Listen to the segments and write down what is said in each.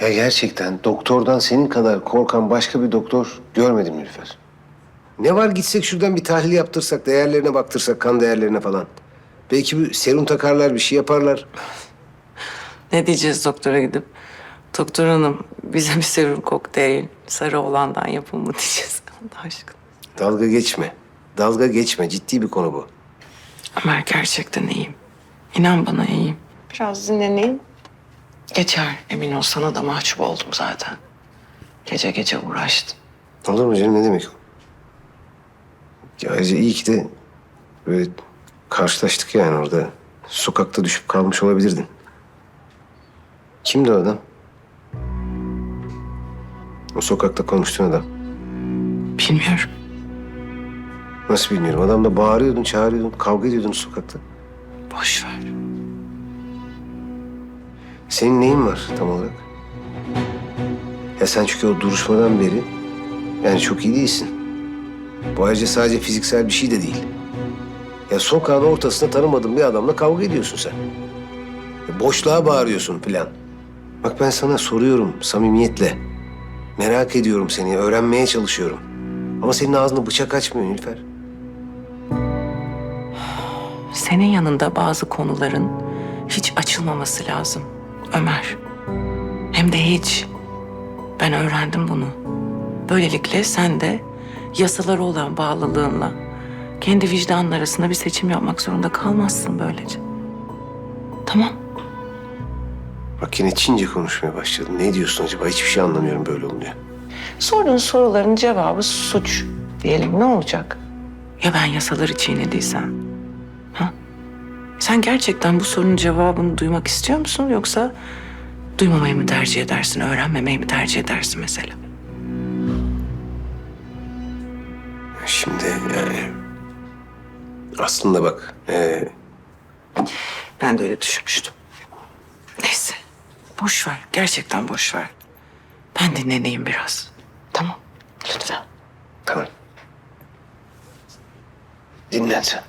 Ya gerçekten doktordan senin kadar korkan başka bir doktor görmedim Nilüfer. Ne var gitsek şuradan bir tahlil yaptırsak, değerlerine baktırsak, kan değerlerine falan. Belki bir serum takarlar, bir şey yaparlar. Ne diyeceğiz doktora gidip? Doktor hanım bize bir serum kokteyl sarı olandan yapın mı diyeceğiz Allah aşkına. Dalga geçme. Dalga geçme. Ciddi bir konu bu. Ömer gerçekten iyiyim. İnan bana iyiyim. Biraz dinleneyim. Geçer emin ol sana da mahcup oldum zaten. Gece gece uğraştım. Olur mu canım ne demek o? Ya ayrıca iyi ki de böyle karşılaştık yani orada. Sokakta düşüp kalmış olabilirdin. Kimdi o adam? O sokakta konuştuğun adam. Bilmiyorum. Nasıl bilmiyorum. Adamla bağırıyordun, çağırıyordun, kavga ediyordun sokakta. Boş ver. Senin neyin var tam olarak? Ya sen çünkü o duruşmadan beri yani çok iyi değilsin. Bu ayrıca sadece fiziksel bir şey de değil. Ya sokağın ortasında tanımadığın bir adamla kavga ediyorsun sen. Ya boşluğa bağırıyorsun filan. Bak ben sana soruyorum samimiyetle. Merak ediyorum seni, öğrenmeye çalışıyorum. Ama senin ağzında bıçak açmıyor Nilüfer. Senin yanında bazı konuların hiç açılmaması lazım Ömer. Hem de hiç. Ben öğrendim bunu. Böylelikle sen de yasalara olan bağlılığınla kendi vicdanın arasında bir seçim yapmak zorunda kalmazsın böylece. Tamam. Bak yine Çince konuşmaya başladın. Ne diyorsun acaba? Hiçbir şey anlamıyorum böyle olunca. Sorduğun soruların cevabı suç diyelim ne olacak? Ya ben yasaları çiğnediysem? Sen gerçekten bu sorunun cevabını duymak istiyor musun yoksa duymamayı mı tercih edersin, öğrenmemeyi mi tercih edersin mesela? Şimdi yani aslında bak e, Ben de öyle düşünmüştüm. Neyse, boş ver. Gerçekten boş ver. Ben dinleneyim biraz. Tamam, lütfen. tamam. Dinlen sen.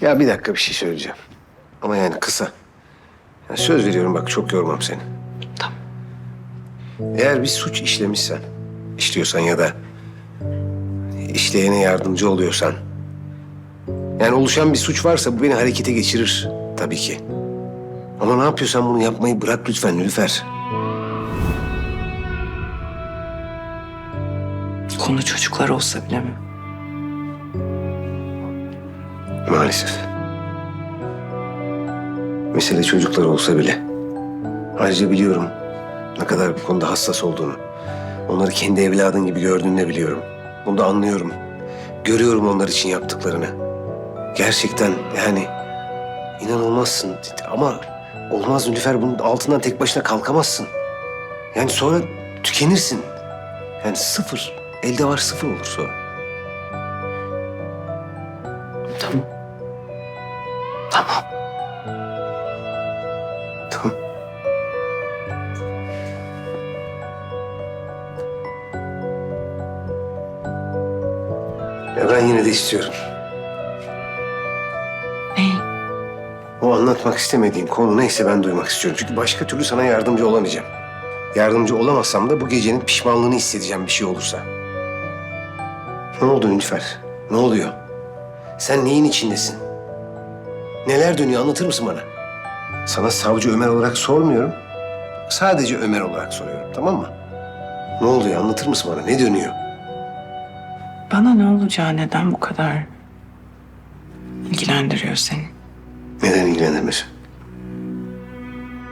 Ya bir dakika bir şey söyleyeceğim. Ama yani kısa. Ya söz veriyorum bak çok yormam seni. Tamam. Eğer bir suç işlemişsen, işliyorsan ya da işleyene yardımcı oluyorsan... Yani oluşan bir suç varsa bu beni harekete geçirir tabii ki. Ama ne yapıyorsan bunu yapmayı bırak lütfen Nilüfer. Konu çocuklar olsa bile mi? Maalesef. Mesele çocuklar olsa bile. Ayrıca biliyorum ne kadar bu konuda hassas olduğunu. Onları kendi evladın gibi gördüğünü de biliyorum. Bunu da anlıyorum. Görüyorum onlar için yaptıklarını. Gerçekten yani inanılmazsın. Ama olmaz Nilüfer bunun altından tek başına kalkamazsın. Yani sonra tükenirsin. Yani sıfır. Elde var sıfır olur sonra. Ya ben yine de istiyorum. Neyi? O anlatmak istemediğim konu neyse ben duymak istiyorum. Çünkü başka türlü sana yardımcı olamayacağım. Yardımcı olamazsam da bu gecenin pişmanlığını hissedeceğim bir şey olursa. Ne oldu Nilüfer? Ne oluyor? Sen neyin içindesin? Neler dönüyor anlatır mısın bana? Sana savcı Ömer olarak sormuyorum. Sadece Ömer olarak soruyorum tamam mı? Ne oluyor anlatır mısın bana? Ne dönüyor? Bana ne olacağı neden bu kadar ilgilendiriyor seni? Neden ilgilendirmesin?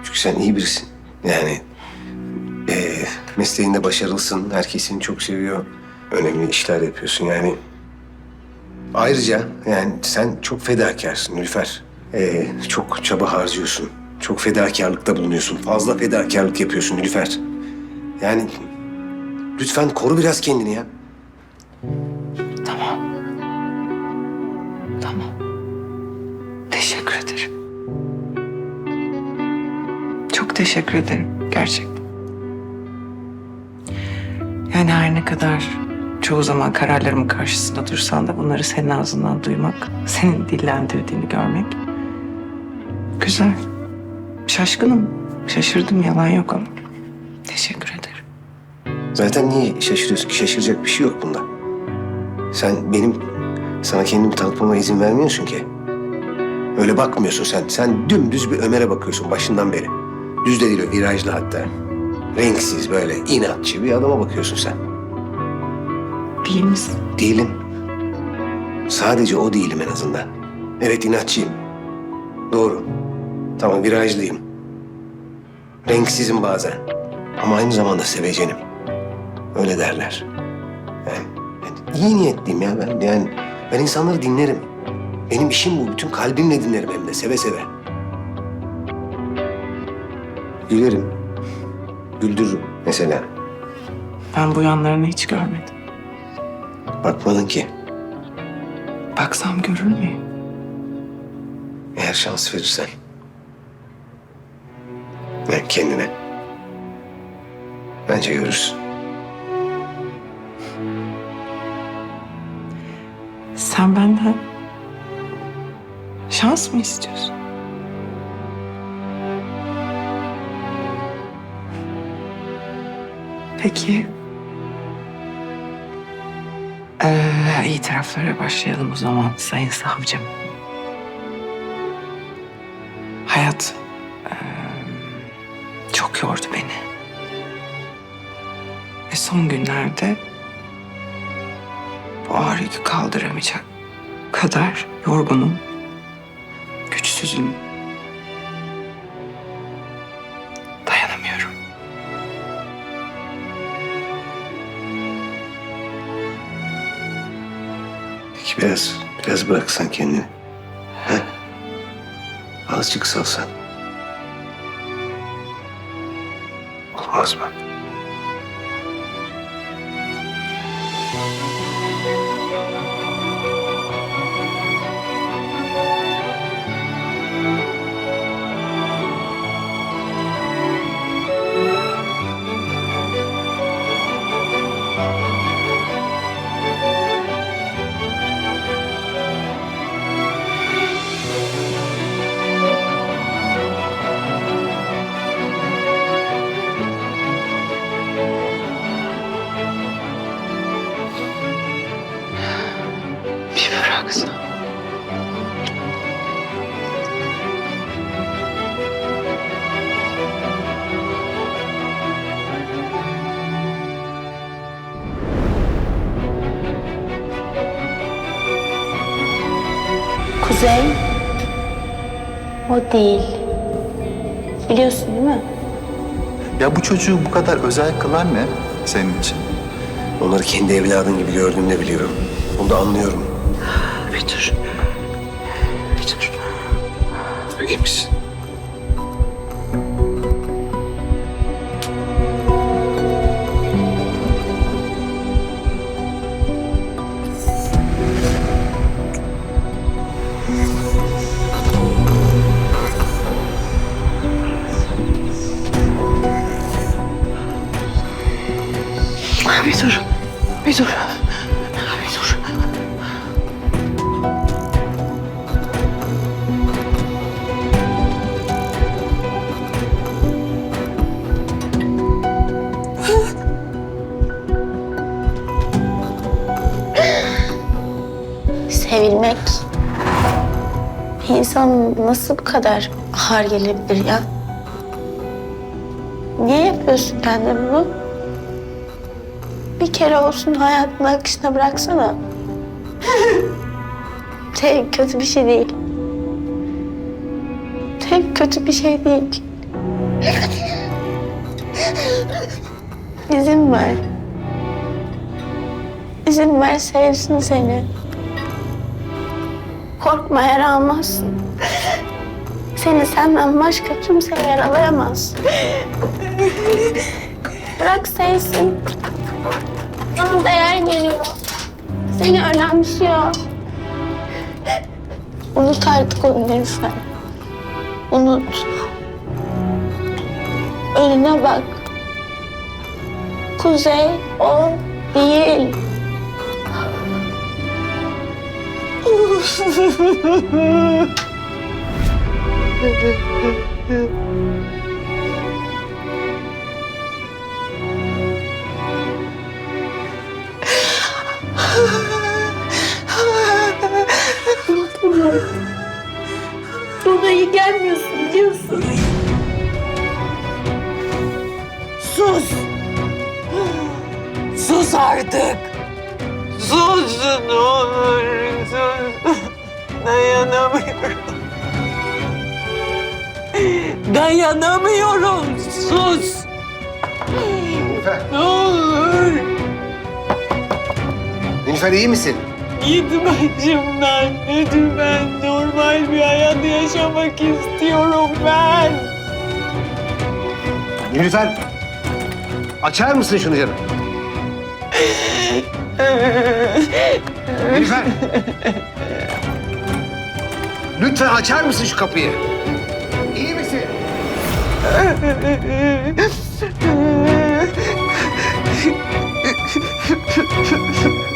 Çünkü sen iyi birisin. Yani eee mesleğinde başarılısın. Herkes seni çok seviyor. Önemli işler yapıyorsun yani. Ayrıca yani sen çok fedakarsın Nülfer. Eee, çok çaba harcıyorsun. Çok fedakarlıkta bulunuyorsun. Fazla fedakarlık yapıyorsun Nülfer. Yani lütfen koru biraz kendini ya. Teşekkür ederim gerçekten. Yani her ne kadar çoğu zaman kararlarımın karşısında dursan da bunları senin ağzından duymak, senin dillendirdiğini görmek Güzel. Şaşkınım. Şaşırdım yalan yok ama. Teşekkür ederim. Zaten niye şaşırıyorsun ki? Şaşıracak bir şey yok bunda. Sen benim sana kendimi tanıtmama izin vermiyorsun ki. Öyle bakmıyorsun sen. Sen dümdüz bir Ömer'e bakıyorsun başından beri. Düz de değil o virajlı hatta. Renksiz böyle inatçı bir adama bakıyorsun sen. Değil misin? Değilim. Sadece o değilim en azından. Evet inatçıyım. Doğru. Tamam virajlıyım. Renksizim bazen. Ama aynı zamanda sevecenim. Öyle derler. Yani, yani iyi niyetliyim ya ben. Yani ben insanları dinlerim. Benim işim bu. Bütün kalbimle dinlerim hem de seve seve. Gülerim. Güldürürüm mesela. Ben bu yanlarını hiç görmedim. Bakmadın ki. Baksam görür müyüm? Eğer şans verirsen. Yani kendine. Bence görürsün. Sen benden şans mı istiyorsun? Peki. Ee, iyi taraflara başlayalım o zaman Sayın Savcım. Hayat eee, çok yordu beni. Ve son günlerde bu ağrıyı kaldıramayacak kadar yorgunum, güçsüzüm. Biraz, biraz bıraksan kendini. He? Azıcık salsan. Olmaz mı? Kuzey. O değil. Biliyorsun değil mi? Ya bu çocuğu bu kadar özel kılan ne senin için? Onları kendi evladın gibi gördüğümde biliyorum. Bunu da anlıyorum. Bir dur. Bir dur. İyi misin? Bir dur. Bir dur. Bir dur. Sevilmek insan nasıl bu kadar ağır gelebilir ya? Niye yapıyorsun kendine bunu? Bir kere olsun hayatın akışına bıraksana. Şey kötü bir şey değil. Şey kötü bir şey değil. İzin ver. İzin ver sevsin seni. Korkma yaralamazsın. Seni senden başka kimse yaralayamaz. Bırak sevsin. Sana değer veriyor. Seni önemsiyor. Unut artık onu lütfen. Unut. Önüne bak. Kuzey o değil. Bana iyi gelmiyorsun biliyorsun. Sus! Sus artık! Sus ne olur sus! Dayanamıyorum. Dayanamıyorum. Sus! Ne olur. Nilüfer iyi misin? Git başımdan lütfen. Normal bir hayat yaşamak istiyorum ben. Nilüfer, açar mısın şunu canım? Nilüfer. Lütfen açar mısın şu kapıyı? İyi misin?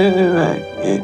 beni belki.